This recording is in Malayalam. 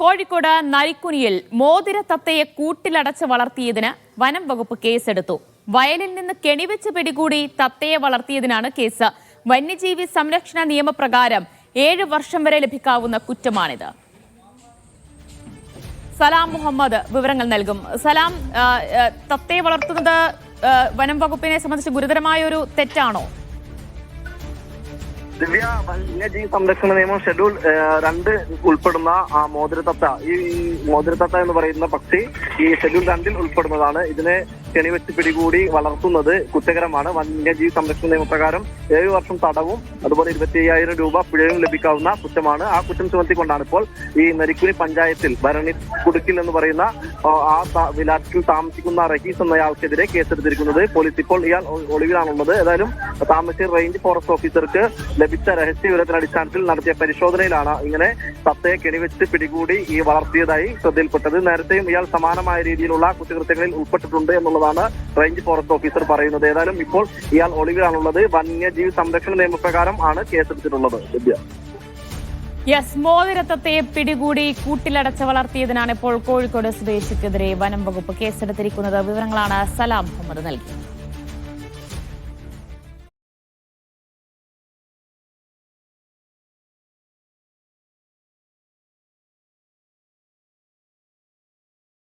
കോഴിക്കോട് നരിക്കുനിയിൽ മോതിര തത്തയെ കൂട്ടിലടച്ച് വളർത്തിയതിന് വനം വകുപ്പ് കേസെടുത്തു. വയലിൽ നിന്ന് കെണിവെച്ച് പിടികൂടി തത്തയെ വളർത്തിയതിനാണ് കേസ്. വന്യജീവി സംരക്ഷണ നിയമപ്രകാരം ഏഴ് വർഷം വരെ ലഭിക്കാവുന്ന കുറ്റമാണിത്. സലാം മുഹമ്മദ് വിവരങ്ങൾ നൽകും. സലാം തത്തയെ വളർത്തുന്നത് വനം വകുപ്പിനെ സംബന്ധിച്ച് ഗുരുതരമായ ഒരു തെറ്റാണോ? ദിവ്യ വന്യജീവി സംരക്ഷണ നിയമം ഷെഡ്യൂൾ രണ്ട് ഉൾപ്പെടുന്ന ആ മോതിരത്തത്ത. ഈ മോതിരത്തത്ത എന്ന് പറയുന്ന പക്ഷി ഈ ഷെഡ്യൂൾ രണ്ടിൽ ഉൾപ്പെടുന്നതാണ്. ഇതിനെ കെണിവെച്ച് പിടികൂടി വളർത്തുന്നത് കുറ്റകരമാണ്. വന്യജീവി സംരക്ഷണ നിയമപ്രകാരം ഏഴ് വർഷം തടവും അതുപോലെ ഇരുപത്തി അയ്യായിരം രൂപ പിഴയും ലഭിക്കാവുന്ന കുറ്റമാണ്. ആ കുറ്റം ചുമത്തിക്കൊണ്ടാണ് ഇപ്പോൾ ഈ നരിക്കുനി പഞ്ചായത്തിൽ ഭരണി കുടുക്കിൽ എന്ന് പറയുന്ന ആ, വിലാറ്റിൽ താമസിക്കുന്ന റഹീസ് എന്നയാൾക്കെതിരെ കേസെടുത്തിരിക്കുന്നത് പോലീസ് ഇപ്പോൾ ഇയാൾ ഒളിവിലാണുള്ളത്. ഏതായാലും താമരശ്ശേരി റേഞ്ച് ഫോറസ്റ്റ് ഓഫീസർക്ക് ലഭിച്ച രഹസ്യ വിവരത്തിന്റെ അടിസ്ഥാനത്തിൽ നടത്തിയ പരിശോധനയിലാണ് ഇങ്ങനെ തത്തയെ കെണിവെച്ച് പിടികൂടി ഈ വളർത്തിയതായി ശ്രദ്ധയിൽപ്പെട്ടത്. നേരത്തെയും ഇയാൾ സമാനമായ രീതിയിലുള്ള കുറ്റകൃത്യങ്ങളിൽ ഉൾപ്പെട്ടിട്ടുണ്ട് എന്നുള്ളതാണ് റേഞ്ച് ഫോറസ്റ്റ് ഓഫീസർ പറയുന്നത്. ഏതായാലും ഇപ്പോൾ ഇയാൾ ഒളിവിലാണുള്ളത്. വന്യജീവി സംരക്ഷണ നിയമപ്രകാരം ആണ് കേസെടുത്തിട്ടുള്ളത്. വിദ്യ. യെസ് മോതിരത്തെ പിടികൂടി കൂട്ടിലടച്ച് വളർത്തിയതിനാണ് ഇപ്പോൾ കോഴിക്കോട് സ്വദേശിക്കെതിരെ വനം വകുപ്പ് കേസെടുത്തിരിക്കുന്നത്. വിവരങ്ങളാണ് സലാം മുഹമ്മദ് നൽകിയത്